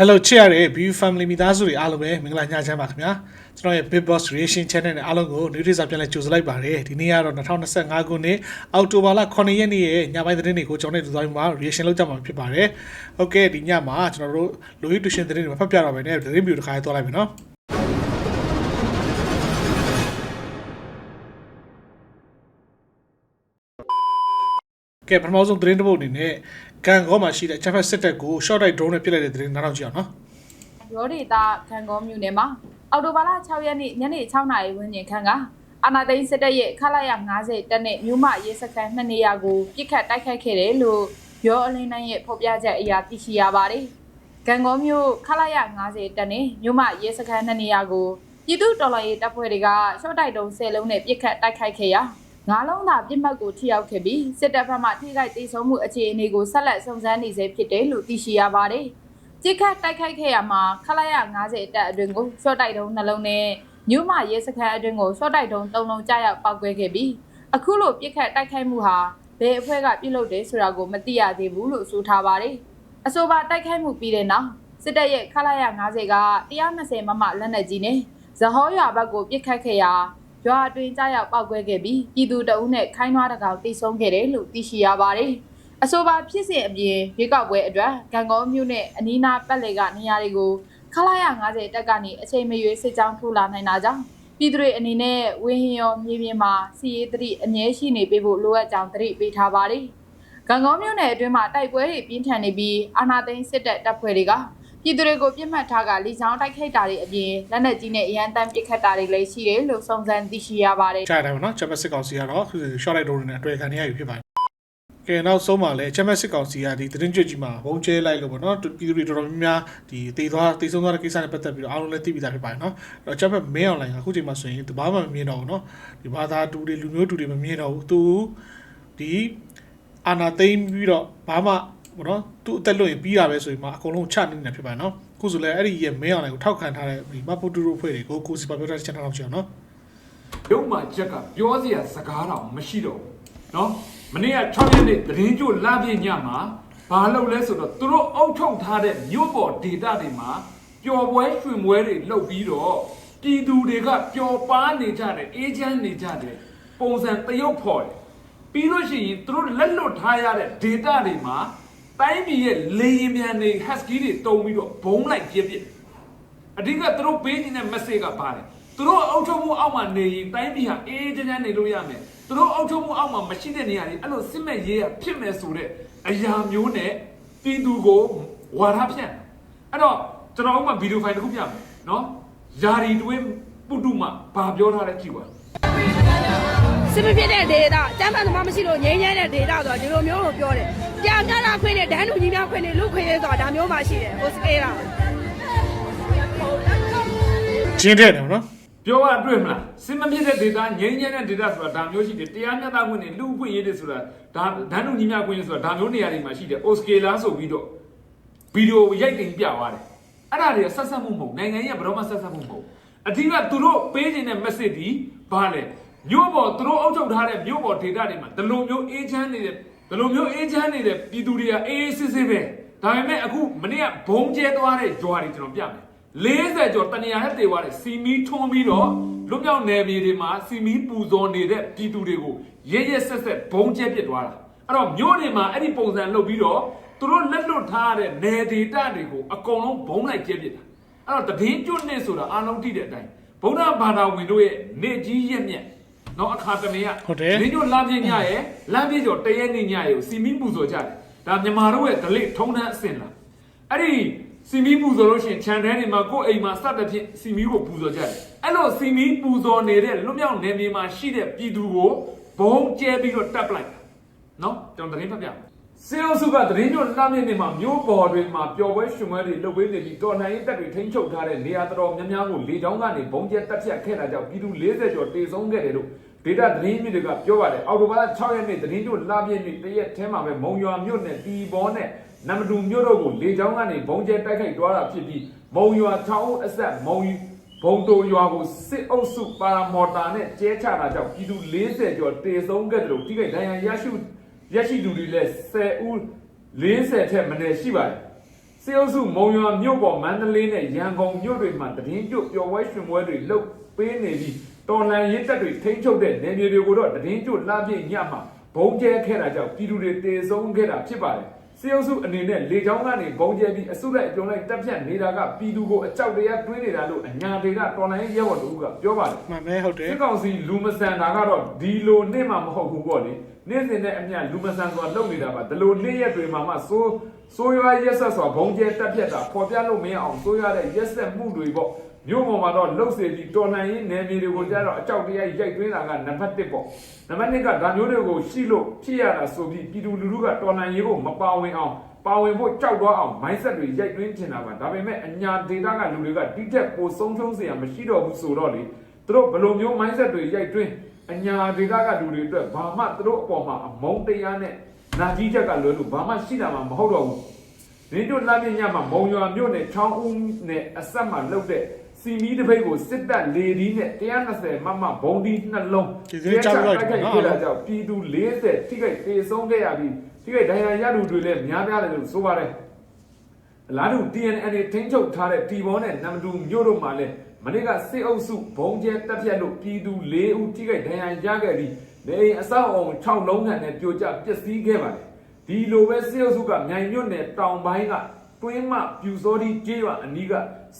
Hello ချစ်ရတဲ့ View Family မိသားစုတွေအားလုံးပဲမင်္ဂလာညချမ်းပါခင်ဗျာကျွန်တော်ရဲ့ Big Boss Reaction Channel နဲ့အားလုံးကို new teaser ပြန်လည်ကြိုဆိုလိုက်ပါတယ်ဒီနေ့ကတော့2025ခုနှစ်အောက်တိုဘာလ9ရက်နေ့ရဲ့ညပိုင်းသတင်းတွေကိုကျွန်တော်တို့ဒီဇိုင်းမှာ reaction လုပ်ကြမှာဖြစ်ပါတယ်ဟုတ်ကဲ့ဒီညမှာကျွန်တော်တို့လူကြီးတူရှင်သတင်းတွေမဖတ်ပြတော့ဘဲနဲ့သတင်း view တစ်ခါရေးသွားလိုက်မယ်နော် ကဲပထမဆုံးသတင်းတစ်ပုဒ်အနေနဲ့ကန်ကောမှာရှိတဲ့ Chapter စစ်တပ်ကို short light drone နဲ့ပစ်လိုက်တဲ့သတင်းနားထောင်ကြည့်အောင်နော်ရောဒေတာခံကောမြို့နယ်မှာအော်တိုဘာလ6ရက်နေ့ညနေ6နာရီဝန်းကျင်ခန့်ကအာနာသိန်းစစ်တပ်ရဲ့ခလာရ90တက်နဲ့မြို့မရေးစခန်း2နေရာကိုပြစ်ခတ်တိုက်ခိုက်ခဲ့တယ်လို့ရောအလင်းနိုင်ရဲ့ဖော်ပြချက်အရာသိရှိရပါတယ်။ကံကောမြို့ခလာရ90တက်နဲ့မြို့မရေးစခန်း2နေရာကိုပြည်သူတော်လှန်ရေးတပ်ဖွဲ့တွေကရှော့တိုက်တုံး10လုံးနဲ့ပြစ်ခတ်တိုက်ခိုက်ခဲ့ရာ ငါးလုံးသာပြစ်မှတ်ကိုထိရောက်ခဲ့ပြီးစစ်တပ်ဘက်မှထိခိုက်ဒေဆုံးမှုအခြေအနေကိုဆက်လက်စုံစမ်းနေဆဲဖြစ်တယ်လို့သိရှိရပါတယ်။ကြစ်ခတ်တိုက်ခိုက်ခဲ့ရမှာခလာရ90အတက်အတွင်းကိုရှော့တိုက်တုံးနှလုံးနဲ့ညူးမရဲစခန်းအတွင်းကိုရှော့တိုက်တုံး၃လုံးကြားရောက်ပောက်ကွဲခဲ့ပြီးအခုလိုပြစ်ခတ်တိုက်ခိုက်မှုဟာဘယ်အဖွဲ့ကပြုလုပ်တယ်ဆိုတာကိုမသိရသေးဘူးလို့ဆိုထားပါတယ်။အဆိုပါတိုက်ခိုက်မှုပြီးတဲ့နောက်စစ်တပ်ရဲ့ခလာရ90က120မမလက်နက်ကြီးနဲ့ဇဟောရွာဘက်ကိုပြစ်ခတ်ခဲ့ရာ ရွာအတွင်းကြားရောက်ပောက်ကွဲခဲ့ပြီးပြည်သူတအုပ်နဲ့ခိုင်းနွားတကောင်တိတ်ဆုံးခဲ့တယ်လို့သိရှိရပါတယ်။အဆိုပါဖြစ်စဉ်အပြင်ရွေးကောက်ပွဲအတွက်ကံကောမြို့နဲ့အနီးနားပတ်လည်ကနေရာတွေကိုခလာရ90တက်ကနေအချိန်မရွေးစစ်ကြောင်းထိုးလာနိုင်တာကြောင့်ပြည်သူတွေအနေနဲ့ဝင်းဟင်ရောမြေပြင်မှာစီရေးသတိအမြဲရှိနေပေးဖို့လိုအပ်ကြောင်းသတိပေးထားပါတယ်။ကံကောမြို့နယ်အတွင်းမှာတိုက်ပွဲတွေပြင်းထန်နေပြီးအာနာသိန်းစစ်တပ်တပ်ဖွဲ့တွေက ပြည်သူတွေကိုပြစ်မှတ်ထားကလီချောင်းတိုက်ခိုက်တာတွေအပြင်လက်နက်ကြီးနဲ့အရန်တမ်းပစ်ခတ်တာတွေလည်းရှိတယ်လို့စုံစမ်းသိရှိရပါတယ်ကြားရတယ်ဗောနော် Chapter စစ်ကောင်စီကတော့ short light drone နဲ့အတွေ့အခံနေရပြီဖြစ်ပါတယ်ကဲနောက်ဆုံးမှာလဲ Chapter စစ်ကောင်စီကဒီသတင်းကြွကြီးမှာဘုံကျဲလိုက်လို့ဗောနော်ပြည်သူတွေတော်တော်များများဒီတေသွားတေဆုံးသွားတဲ့ကိစ္စနဲ့ပတ်သက်ပြီးတော့အားလုံးလည်းသိပြီးသားဖြစ်ပါတယ်နော်အဲ့တော့ Chapter main online ကအခုချိန်မှာဆိုရင်ဘာမှမမြင်တော့ဘူးနော်ဒီဘာသာတူတွေလူမျိုးတူတွေမမြင်တော့ဘူးသူဒီအာနာသိမ့်ပြီးတော့ဘာမှ ပေါ့နော်သူ့အသက်လွတ်ရင်ပြီးတာပဲဆိုပြီးမှအကုန်လုံးချနေနေတာဖြစ်ပါတယ်နော်အခုဆိုလဲအဲ့ဒီရဲ့မင်းအောင်တွေကိုထောက်ခံထားတဲ့ဒီမပူတူရိုအဖွဲ့တွေကိုကိုစီပါပြောတဲ့ချက်ထားတော့ချင်အောင်နော်ရုပ်မှချက်ကပြောစရာစကားတော့မရှိတော့ဘူးနော်မနေ့က6ရက်နေ့သတင်းကြိုလာပြညမှာဘာလုပ်လဲဆိုတော့သူတို့အောက်ထုတ်ထားတဲ့မြို့ပေါ်ဒေတာတွေမှာပျော်ပွဲရွှင်ပွဲတွေလုပ်ပြီးတော့ပြည်သူတွေကပျော်ပါနေကြတယ်အေးချမ်းနေကြတယ်ပုံစံတရုပ်ဖော်တယ်ပြီးလို့ရှိရင်သူတို့လက်လွတ်ထားရတဲ့ဒေတာတွေမှာ တိုင်းပြည်ရဲ့လေရင်မြန်တွေ husky တွေတုံပြီးတော့ဘုံလိုက်ပြစ်ပြစ်အဓိကသူတို့ပေးနေတဲ့ message ကပါတယ်သူတို့အုပ်ချုပ်မှုအောက်မှာနေရင်တိုင်းပြည်ဟာအေးအေးချမ်းချမ်းနေလို့ရမယ်သူတို့အုပ်ချုပ်မှုအောက်မှာမရှိတဲ့နေရာတွေအဲ့လိုစစ်မဲ့ရေးရဖြစ်မယ်ဆိုတဲ့အရာမျိုးနဲ့ပြည်သူကိုဝါဒဖြန့်အဲ့တော့ကျွန်တော်ဥပမာဗီဒီယိုဖိုင်တစ်ခုပြမယ်နော်ယာရီတွင်းပုတုမဘာပြောထားလဲကြည့်ပါ စစ်မဖြစ်တဲ့ဒေတာကျမ်းမာသမားမရှိလို့ငြိမ်းချမ်းတဲ့ဒေတာဆိုတာဒီလိုမျိုးကိုပြောတယ်။ကြာမျှတာခွင့်နဲ့ဒန်းလူကြီးများခွင့်နဲ့လူခွင့်ရေးဆိုတာဒါမျိုးမှရှိတယ်။ဟိုစကေးတာကျင်းတဲ့တယ်ဗောနော်ပြောရတွေ့မလားစစ်မဖြစ်တဲ့ဒေတာငြိမ်းချမ်းတဲ့ဒေတာဆိုတာဒါမျိုးရှိတယ်တရားမျှတခွင့်နဲ့လူ့အခွင့်အရေးတွေဆိုတာဒါဒန်းလူကြီးများခွင့်ရေးဆိုတာဒါမျိုးနေရာတွေမှာရှိတယ်အိုစကေလာဆိုပြီးတော့ဗီဒီယိုရိုက်တင်ပြသွားတယ်အဲ့ဒါတွေကဆက်ဆက်မှုမဟုတ်နိုင်ငံရေးကဘယ်တော့မှဆက်ဆက်မှုမဟုတ်အဓိကသူတို့ပေးခြင်းတဲ့ message ဒီဘာလဲ မြို့ပေါ်သူတို့အုပ်ချုပ်ထားတဲ့မြို့ပေါ်ဒေတာတွေမှာဒီလိုမျိုးအေးချမ်းနေတဲ့ဒီလိုမျိုးအေးချမ်းနေတဲ့ပြည်သူတွေကအေးအေးဆေးဆေးပဲဒါပေမဲ့အခုမနေ့ကဘုံကျဲသွားတဲ့ကြွားတွေကျွန်တော်ပြမယ်40ကျော်တနေရာနဲ့တေသွားတယ်စီမီထွန်းပြီးတော့လွတ်မြောက်နယ်မြေတွေမှာစီမီပူဇော်နေတဲ့ပြည်သူတွေကိုရဲရဲဆက်ဆက်ဘုံကျဲပစ်သွားတာအဲ့တော့မြို့တွေမှာအဲ့ဒီပုံစံလုပ်ပြီးတော့သူတို့လက်လွတ်ထားတဲ့နယ်ဒေတာတွေကိုအကုန်လုံးဘုံလိုက်ကျဲပစ်တာအဲ့တော့တည်င်းကျွတ်နေဆိုတာအားလုံးသိတဲ့အတိုင်းဗုဒ္ဓဘာသာဝင်တို့ရဲ့နေကြီးရက်မြက် နော်အခါတမေကဟုတ်တယ်လင်းတို့လမ်းပြညရဲ့လမ်းပြကျော်တရက်နေညရဲ့ကိုစီမီပူဇော်ကြတယ်ဒါမြန်မာတို့ရဲ့ဒလိထုံးတန်းအစင်လားအဲ့ဒီစီမီပူဇော်လို့ရှိရင်ခြံထဲနေမှာကိုယ့်အိမ်မှာစတဲ့ဖြင့်စီမီကိုပူဇော်ကြတယ်အဲ့လိုစီမီပူဇော်နေတဲ့လွတ်မြောက်နေမြေမှာရှိတဲ့ပြည်သူကိုဘုံကျဲပြီးတော့တပ်ပလိုက်တာနော်ကျွန်တော်သတင်းဖတ်ပြမယ် စေအုပ်စုကသတင်းညွှန်လမ်းမြင့်နေမှာမြို့ပေါ်တွေမှာပျော်ပွဲရွှင်ပွဲတွေလုပ်ပေးနေပြီးတော်လှန်ရေးတပ်တွေထိန်းချုပ်ထားတဲ့နေရာတော်တော်များများကိုလေကြောင်းကနေဘုံကျဲတပ်ဖြတ်ခဲ့တာကြောင့်ပြည်သူ40ကျော်တေဆုံးခဲ့တယ်လို့ဒေတာသတင်းမြစ်တွေကပြောပါတယ်အော်တိုဘား6ရက်နေ့သတင်းညွှန်လမ်းမြင့်နေ့တရက်ထဲမှာပဲမုံရွာမြို့နယ်တီဘောနဲ့နမတူမြို့တို့ကိုလေကြောင်းကနေဘုံကျဲတိုက်ခိုက်သွားတာဖြစ်ပြီးမုံရွာထောင်အဆက်မုံဘုံတိုရွာကိုစစ်အုပ်စုပါရာမော်တာနဲ့ကျဲချတာကြောင့်ပြည်သူ40ကျော်တေဆုံးခဲ့တယ်လို့တိကျဒဏ်ရာရရှိ ရရှိသူတွေလည်း10ဦး40ထက်မနည်းရှိပါတယ်စေအုပ်စုမုံရွာမြို့ပေါ်မန္တလေးနဲ့ရန်ကုန်မြို့တွေမှာတည်င်းကျွတ်ပျော်ပွဲရွှင်ပွဲတွေလုပ်ပေးနေပြီးတော်လန်ရေးတပ်တွေထိန်းချုပ်တဲ့နေမြေတွေကိုတော့တည်င်းကျွတ်လှပြည့်ညမှာဘုံကျဲခဲ့တာကြောင့်ပြည်သူတွေတေဆုံးခဲ့တာဖြစ်ပါတယ် စေအုပ်စုအနေနဲ့လေကြောင်းကနေဘုံကျဲပြီးအစုလိုက်အပြုံလိုက်တပ်ဖြတ်နေတာကပြည်သူကိုအကြောက်တရားတွင်းနေတာလို့အညာတွေကတော်လန်ရေးရဲဘော်တို့ကပြောပါတယ်မှန်ပဲဟုတ်တယ်စစ်ကောင်စီလူမဆန်တာကတော့ဒီလိုနေ့မှမဟုတ်ဘူးပေါ့လေနေ့စဉ်နဲ့အမျှလူမဆန်ဆိုတာလုပ်နေတာပါဒီလိုနေ့ရက်တွေမှာမှစိုးစိုးရွားရက်ဆက်စွာဘုံကျဲတက်ပြက်တာပေါ်ပြလို့မရအောင်စိုးရွားတဲ့ရက်ဆက်မှုတွေပေါ့ မြို့ပေါ်မှာတော့လှုပ်စေပြီးတော်နိုင်ရင်နယ်မြေတွေကိုကြတော့အကြောက်တရားရိုက်သွင်းတာကနံပါတ်1ပေါ့နံပါတ်2ကဒါမျိုးတွေကိုရှိလို့ဖြစ်ရတာဆိုပြီးပြည်သူလူထုကတော်နိုင်ရေးကိုမပါဝင်အောင်ပါဝင်ဖို့ကြောက်သွားအောင် mindset တွေရိုက်သွင်းချင်တာပါဒါပေမဲ့အညာဒေတာကလူတွေကတိတက်ပိုဆုံးဖြုံးစရာမရှိတော့ဘူးဆိုတော့လေသူတို့ဘယ်လိုမျိုး mindset တွေရိုက်သွင်းအညာဒေတာကလူတွေအတွက်ဘာမှသူတို့အပေါ်မှာအမုန်းတရားနဲ့နာကြီးချက်ကလွယ်လို့ဘာမှရှိတာမှမဟုတ်တော့ဘူးရင်းတို့လက်ပြညမှာမုံရွာမြို့နယ်ချောင်းဦးနဲ့အဆက်မှာလှုပ်တဲ့ စီမီတပိတ်ကိုစစ်တပ်လေဒီနဲ့120မမဘုံဒီနှလုံးဒီစင်းကြောက်လိုက်တယ်နော်ခဲ့တာကြောင့်ပြည်သူ40ထိခိုက်တေဆုံးခဲ့ရပြီးထိခိုက်ဒဏ်ရာရသူတွေလည်းများပြားတယ်လို့ဆိုပါတယ်။အလားတူ TNN ထိန်းချုပ်ထားတဲ့တီဘောနဲ့နမ်ဒူမြို့တို့မှာလည်းမနေ့ကစစ်အုပ်စုဘုံကျဲတပ်ဖြတ်လို့ပြည်သူ၄ဦးထိခိုက်ဒဏ်ရာရခဲ့ပြီးနေအိမ်အဆောက်အုံ6လုံးခန့်နဲ့ပြိုကျပျက်စီးခဲ့ပါတယ်။ဒီလိုပဲစစ်အုပ်စုကမြိုင်မြို့နယ်တောင်ပိုင်းက တွင်းမပြူစောဒီကျေးရွာအနီးက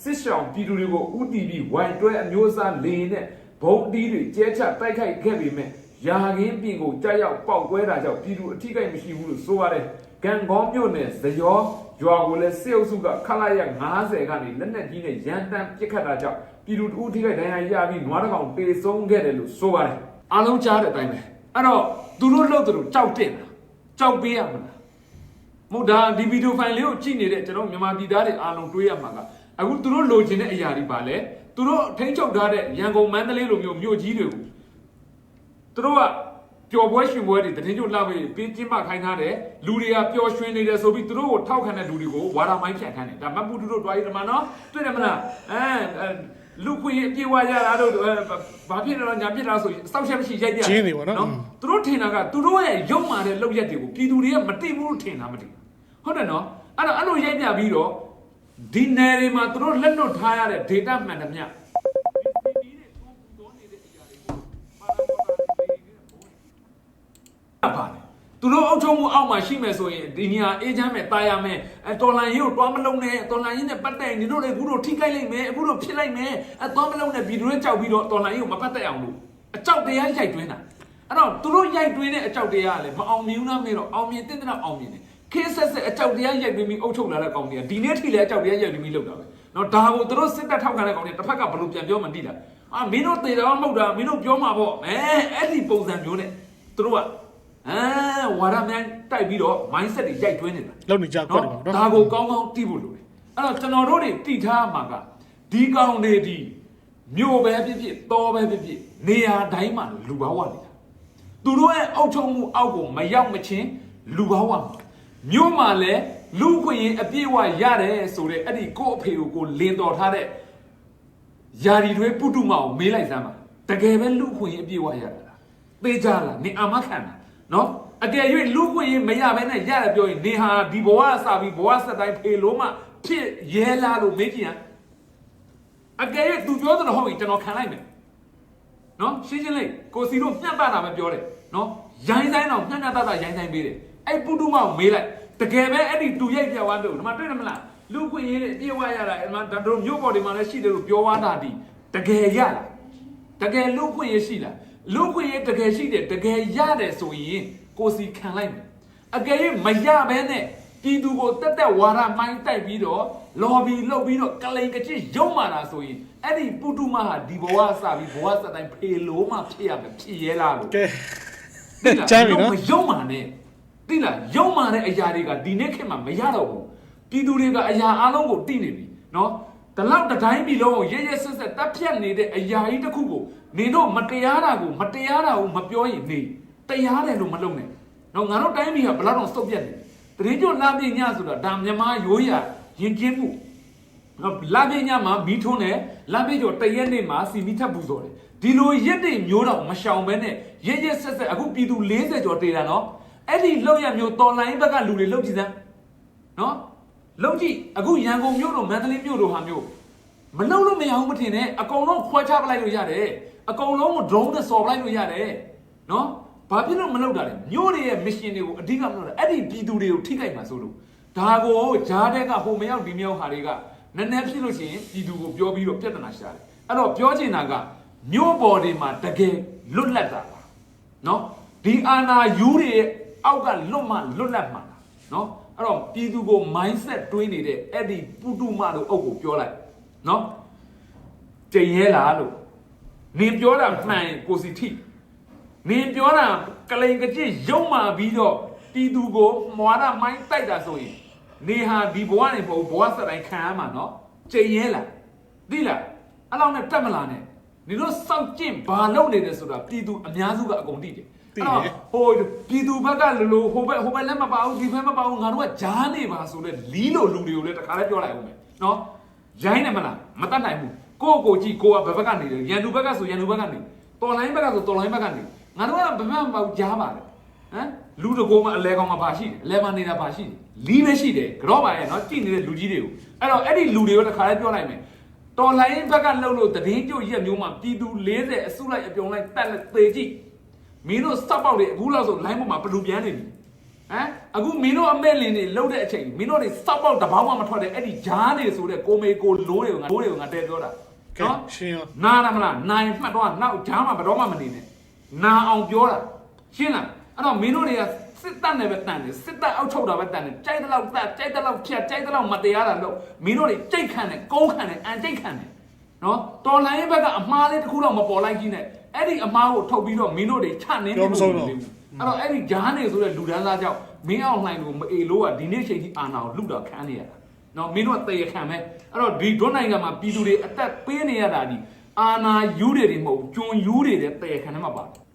စစ်ရှောင်ပြည်သူတွေကိုဥတီပြီးဝိုင်တွဲအမျိုးအစားလေရင်နဲ့ဘုံတီးတွေကျဲချတိုက်ခိုက်ခဲ့ပေမဲ့ရာခင်းပြင်ကိုကြားရောက်ပောက်ကွဲတာကြောင့်ပြည်သူအထိကိမရှိဘူးလို့ဆိုပါတယ်။ကံကောမြို့နယ်ဇယောရွာကိုလည်းစစ်အုပ်စုကခလာရ90ကနေလက်နက်ကြီးနဲ့ရန်တမ်းပစ်ခတ်တာကြောင့်ပြည်သူတဦးထိခိုက်ဒဏ်ရာရပြီးနွားတစ်ကောင်တေဆုံးခဲ့တယ်လို့ဆိုပါတယ်။အားလုံးကြားတဲ့အတိုင်းပဲ။အဲ့တော့သူတို့လှုပ်တယ်လို့ကြောက်တင်တာ။ကြောက်ပေးရမလား။ မဟုတ်ဒါဒီဗီဒီယိုဖိုင်လေးကိုကြည့်နေတဲ့ကျွန်တော်မြန်မာပြည်သားတွေအားလုံးတွေးရမှာကအခုသူတို့လိုချင်တဲ့အရာတွေပါလဲသူတို့ထိန်းချုပ်ထားတဲ့ရန်ကုန်မန္တလေးလိုမျိုးမြို့ကြီးတွေကိုသူတို့ကပျော်ပွဲရွှင်ပွဲတွေတရင်ကျုပ်လှပေးပေးကျင်းပခိုင်းထားတယ်လူတွေကပျော်ရွှင်နေတယ်ဆိုပြီးသူတို့ကိုထောက်ခံတဲ့လူတွေကိုဝါဒမိုင်းဖြတ်ခိုင်းတယ်ဒါမတ်ပူတူတို့တွားရည်ဓမ္မနော်တွေ့တယ်မလားအဲအဲ လူခွေအပြေဝရတာတို့အဲဘာဖြစ်လဲညာဖြစ်တာဆိုရင်စောက်ချက်မရှိရိုက်ပြကျင်းနေပါနော်သူတို့ထင်တာကသူတို့ရဲ့ရုပ်မာတဲ့လောက်ရက်တွေကိုပြည်သူတွေကမသိဘူးလို့ထင်တာမသိဘူးဟုတ်တယ်နော်အဲ့တော့အဲ့လိုရိုက်ပြပြီးတော့ဒီနယ်တွေမှာသူတို့လက်လွတ်ထားရတဲ့ data မှန်တယ်မြ သူတို့အုပ်ချုပ်မှုအောက်မှာရှိမယ်ဆိုရင်ဒီနေရာအေးချမ်းမယ်တာယာမယ်အဲတော်လန်ရေးကိုတွားမလုံးနဲ့တော်လန်ရေးနဲ့ပတ်သက်ရင်ဒီတို့တွေအခုတို့ထိခိုက်လိုက်မယ်အခုတို့ဖြစ်လိုက်မယ်အဲတွားမလုံးနဲ့ဗီဒီယိုတွေကြောက်ပြီးတော့တော်လန်ရေးကိုမပတ်သက်အောင်လို့အကြောက်တရားရိုက်တွင်းတာအဲ့တော့သူတို့ရိုက်တွင်းတဲ့အကြောက်တရားကလည်းမအောင်မြင်ဘူးလားမေးတော့အောင်မြင်တဲ့တဲ့အောင်မြင်တယ်ခေတ်ဆက်ဆက်အကြောက်တရားရိုက်ပြီးပြီးအုပ်ချုပ်လာတဲ့ကောင်တွေကဒီနေ့ထိလည်းအကြောက်တရားရိုက်ပြီးပြီးလုပ်တာပဲနော်ဒါကိုသူတို့စစ်တပ်ထောက်ခံတဲ့ကောင်တွေတစ်ဖက်ကဘယ်လိုပြန်ပြောမှတိလားအာမင်းတို့တေတော်မဟုတ်တာမင်းတို့ပြောမှာပေါ့အဲအဲ့ဒီပုံစံမျိုးနဲ့သူတို့က အဲဝါရမြန်တိုက်ပြီးတော့ mindset တွေရိုက်တွင်းနေတာလုံနေကြကွက်တယ်ပါနော်နော်ဒါကိုကောင်းကောင်းသိဖို့လိုတယ်အဲ့တော့ကျွန်တော်တို့တွေသိထားမှာကဒီကောင်တွေဒီမြို့ပဲဖြစ်ဖြစ်တောပဲဖြစ်ဖြစ်နေရာတိုင်းမှာလူဘာဝနေတာသူတို့ရဲ့အောက်ချုံမှုအောက်ကိုမရောက်မချင်းလူဘာဝမှာမြို့မှာလည်းလူခွင့်ရင်အပြည့်ဝရတယ်ဆိုတဲ့အဲ့ဒီကိုယ့်အဖေကိုကိုလင်းတော်ထားတဲ့ယာရီတွေပုတုမအောင်မေးလိုက်စမ်းပါတကယ်ပဲလူခွင့်ရင်အပြည့်ဝရတာလားသိကြလားနေအာမခံတာ နော်အကယ်၍လူခွင့်ရင်မရဘဲနဲ့ရတယ်ပြောရင်နေဟာဒီဘဝအစပြီးဘဝဆက်တိုင်းဖေလို့မှဖြစ်ရဲလားလို့မေးကြည့်ရန်အကယ်၍သူပြောတယ်ဟုတ်ရင်ကျွန်တော်ခံလိုက်မယ်နော်ရှင်းရှင်းလေးကိုစီတို့မျှတတာပဲပြောတယ်နော်ရိုင်းဆိုင်တော့မျှမျှတတရိုင်းဆိုင်ပေးတယ်အဲ့ပုတုမကိုမေးလိုက်တကယ်ပဲအဲ့ဒီတူရိုက်ပြဝမ်းတို့ဒီမှာတွေ့တယ်မလားလူခွင့်ရေးတဲ့အပြည့်ဝရတာဒီမှာဒါတို့မြို့ပေါ်တွေမှာလည်းရှိတယ်လို့ပြောသွားတာဒီတကယ်ရလားတကယ်လူခွင့်ရေးရှိလား လူခွင့်ရေးတကယ်ရှိတယ်တကယ်ရတယ်ဆိုရင်ကိုစီခံလိုက်မယ်အကယ်၍မရဘဲနဲ့ပြည်သူကိုတက်တက်ဝါရမိုင်းတိုက်ပြီးတော့လော်ဘီလုပ်ပြီးတော့ကလိန်ကချစ်ရုံမာတာဆိုရင်အဲ့ဒီပုတုမဟာဒီဘဝစပြီးဘဝစတိုင်းဖေလို့မှဖြစ်ရမယ်ဖြစ်ရဲလားလို့ကဲသိလားချမ်းပြီနော်မယုံမာနဲ့သိလားယုံမာတဲ့အရာတွေကဒီနေ့ခေတ်မှာမရတော့ဘူးပြည်သူတွေကအရာအလုံးကိုသိနေပြီနော် ဒီလောက်တစ်တိုင်းပြည်လုံးကိုရဲရဲဆက်ဆက်တပ်ဖြတ်နေတဲ့အရာကြီးတစ်ခုကိုနင်တို့မတရားတာကိုမတရားတာကိုမပြောရင်နေတရားတယ်လို့မလုပ်နဲ့နော်ငါတို့တိုင်းပြည်ကဘယ်လောက်တော့စုပ်ပြတ်နေတရင်ကျွတ်လာပြညဆိုတာဒါမြန်မာရိုးရာယဉ်ကျေးမှုနော်လာပြညမှာမီးထွန်းတယ်လာပြကျော်တရက်နေ့မှာစီမီထပ်ပူဇော်တယ်ဒီလိုရက်တွေမျိုးတော့မရှောင်ဘဲနဲ့ရက်ရက်ဆက်ဆက်အခုပြည်သူ40ကျော်တေးတာနော်အဲ့ဒီလောက်ရမျိုးတော်လိုင်းဘက်ကလူတွေလောက်ကြည့်စမ်းနော် လုံးကြည့်အခုရန်ကုန်မြို့တို့မန္တလေးမြို့တို့ဟာမျိုးမလုံးလို့မရဘူးမထင်နဲ့အကုန်လုံးခွဲခြားပလိုက်လို့ရတယ်အကုန်လုံးကို drone နဲ့စော်ပလိုက်လို့ရတယ်နော်ဘာဖြစ်လို့မလုပ်တာလဲမြို့တွေရဲ့ mission တွေကိုအဓိကမလုပ်တာအဲ့ဒီပြည်သူတွေကိုထိခိုက်မှာဆိုလို့ဒါကိုဂျားတဲ့ကဟိုမရောက်ဒီမရောက်ဟာတွေကနည်းနည်းဖြစ်လို့ရှိရင်ပြည်သူကိုပြောပြီးတော့ပြဿနာရှာတယ်အဲ့တော့ပြောချင်တာကမြို့ပေါ်တွေမှာတကယ်လွတ်လပ်တာပါနော်ဒီအာနာယူတွေရဲ့အောက်ကလွတ်မှလွတ်လပ်မှာလားနော် အဲ့တော့ပြည်သူကို mindset တွေးနေတဲ့အဲ့ဒီပုတုမတို့အုပ်ကိုပြောလိုက်နော်ကြင်ရဲလားလို့နင်ပြောတာမှန်ရင်ကိုစီထိနင်ပြောတာကလိန်ကကြစ်ရုံမာပြီးတော့ပြည်သူကိုမွာရမိုင်းတိုက်တာဆိုရင်နေဟာဒီဘဝနေမဟုတ်ဘူးဘဝစတိုင်းခံရမှာနော်ကြင်ရဲလားသိလားအဲ့လောက်နဲ့တက်မလာနဲ့နင်တို့စောင့်ကျင့်ဘာလုပ်နေတယ်ဆိုတာပြည်သူအများစုကအကုန်သိတယ် သိတယ်အဲ့တော့ဟိုပြည်သူဘက်ကလူလူဟိုဘက်ဟိုဘက်လည်းမပါဘူးဒီဘက်မပါဘူးငါတို့ကဂျားနေပါဆိုလဲလီးလိုလူတွေကိုလည်းတခါလည်းပြောလိုက်အောင်မယ်နော်ရိုင်းနေမလားမတတ်နိုင်ဘူးကိုယ့်ကိုယ်ကြည့်ကိုကဘယ်ဘက်ကနေလဲရန်သူဘက်ကဆိုရန်သူဘက်ကနေတော်လိုင်းဘက်ကဆိုတော်လိုင်းဘက်ကနေငါတို့ကဘယ်ဘက်မပါဘူးဂျားပါလေဟမ်လူတကောမအလဲကောင်မှာပါရှိတယ်အလဲမနေတာပါရှိတယ်လီးပဲရှိတယ်ကြော့ပါရဲ့နော်ကြည့်နေတဲ့လူကြီးတွေကိုအဲ့တော့အဲ့ဒီလူတွေကိုတခါလည်းပြောလိုက်မယ်တော်လိုင်းဘက်ကလှုပ်လို့တည်င်းကြွရက်မျိုးမှာပြည်သူ40အစုလိုက်အပြုံလိုက်တက်လက်သေးကြည့် မင်းတို့စက်ပေါက်တွေအခုလောက်ဆို line ပေါ်မှာဘလူပြန်နေပြီဟမ်အခုမင်းတို့အမဲ့လင်တွေလှုပ်တဲ့အချိန်မင်းတို့တွေစက်ပေါက်တစ်ပေါင်းမှမထွက်တဲ့အဲ့ဒီဂျားတွေဆိုတဲ့ကိုမေကိုလိုးတွေကိုငါလိုးတွေကိုငါတဲပြောတာကဲနော်ရှင်းရောနားရမလားနိုင်မှတ်တော့နောက်ဂျားမှာဘယ်တော့မှမနေနဲ့နာအောင်ပြောတာရှင်းလားအဲ့တော့မင်းတို့တွေကစစ်တပ်နဲ့ပဲတန်တယ်စစ်တပ်အောက်ချုပ်တာပဲတန်တယ်ကြိုက်တဲ့လောက်တက်ကြိုက်တဲ့လောက်ဖြတ်ကြိုက်တဲ့လောက်မတရားတာလို့မင်းတို့တွေကြိတ်ခံတယ်ကုန်းခံတယ်အန်ကြိတ်ခံတယ်နော်တော်လိုင်းရဲ့ဘက်ကအမှားလေးတစ်ခုတော့မပေါ်လိုက်ကြီးနဲ့ အဲ့ဒီအမားကိုထုတ်ပြီးတော့မင်းတို့တွေချနေနေလို့မသိဘူးအဲ့တော့အဲ့ဒီဂျားနေဆိုတဲ့လူဒန်းသားကြောင့်မင်းအောင်လှိုင်ကိုမအေလို့ကဒီနေ့ချိန်ကြီးအာနာကိုလှုပ်တော့ခံနေရတာနော်မင်းတို့ကတေရခံပဲအဲ့တော့ဒီဒွန်းနိုင်ငံမှာပြည်သူတွေအသက်ပေးနေရတာဒီအာနာယူတွေတွေမဟုတ်ကျွန်ယူတွေတဲ့တေရခံထဲမှာပါတယ်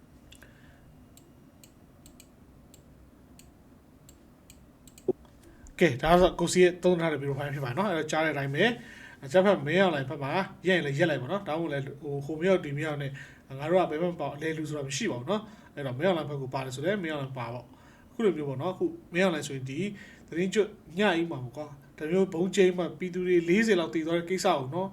ကဲဒါဆိုကိုစီရဲ့သုံးထားတဲ့ဗီဒီယိုဖိုင်ဖြစ်ပါနော်အဲ့တော့ကြားတဲ့အတိုင်းပဲအချက်ဖက်မင်းအောင်လိုက်ဖက်ပါရက်ရင်လည်းရက်လိုက်ပါနော်ဒါမှမဟုတ်လည်းဟိုဟိုမြောက်ဒီမြောက်နဲ့ ငါတို့ကဘယ်မှမပေါ့အလဲလူဆိုတာမရှိပါဘူးเนาะအဲ့တော့မင်းအောင်လိုက်ဖက်ကိုပါတယ်ဆိုလည်းမင်းအောင်လိုက်ပါပေါ့အခုလိုမျိုးပေါ့เนาะအခုမင်းအောင်လိုက်ဆိုရင်ဒီသတင်းကျွတ်ညအိမ်မှာပေါ့ကွာဒါမျိုးဘုံကျိမ်းမှာပြည်သူတွေ40လောက်တည်သွားတဲ့ကိစ္စကိုเนาะ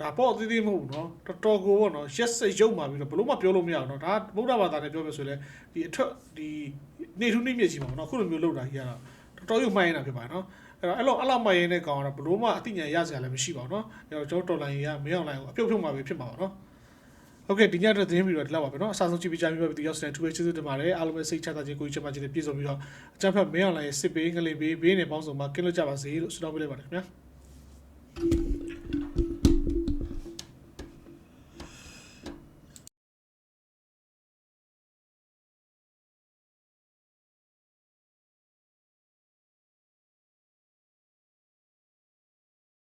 ဒါပေါ့သေးသေးမဟုတ်ဘူးเนาะတော်တော်ကိုပေါ့เนาะရက်စက်ရုပ်မှာပြီးတော့ဘလို့မှပြောလို့မရအောင်เนาะဒါဗုဒ္ဓဘာသာနဲ့ပြောမယ်ဆိုရင်လည်းဒီအထွက်ဒီနေထူးနေမြင့်ကြီးပါเนาะအခုလိုမျိုးလုပ်တာကြီးကတော့ တော်တော်ရုပ်မှိုင်းနေတာဖြစ်ပါတယ်နော်အဲ့တော့အဲ့လိုအဲ့လောက်မှိုင်းနေတဲ့ကောင်ကတော့ဘလို့မှအသိဉာဏ်ရစရာလည်းမရှိပါဘူးနော်အဲ့တော့ကျွန်တော်တော်လိုင်းရမင်းအောင်လိုင်းကိုအပြုတ်ဖြုတ်မှာပဲဖြစ်မှာပါ နော်ဟုတ်ကဲ့ဒီညတဲ့သတင်းပြီးတော့ဒီလောက်ပါပဲနော်အစားဆုံးကြည့်ပြီးကြပြီးတော့ဒီရောက်စတဲ့သူရဲ့ကျေးဇူးတင်ပါတယ်အားလုံးပဲစိတ်ချတာချင်းကိုကြီးချမ်းသာခြင်းနဲ့ပြည့်စုံပြီးတော့အကြံဖက်မင်းအောင်လိုင်းရဲ့စစ်ပေးငလေးပေးဘေးနဲ့ပေါင်းစုံမှာကင်းလို့ကြပါစေလို့ဆုတောင်းပေးလိုက်ပါတယ်ခင်ဗျာ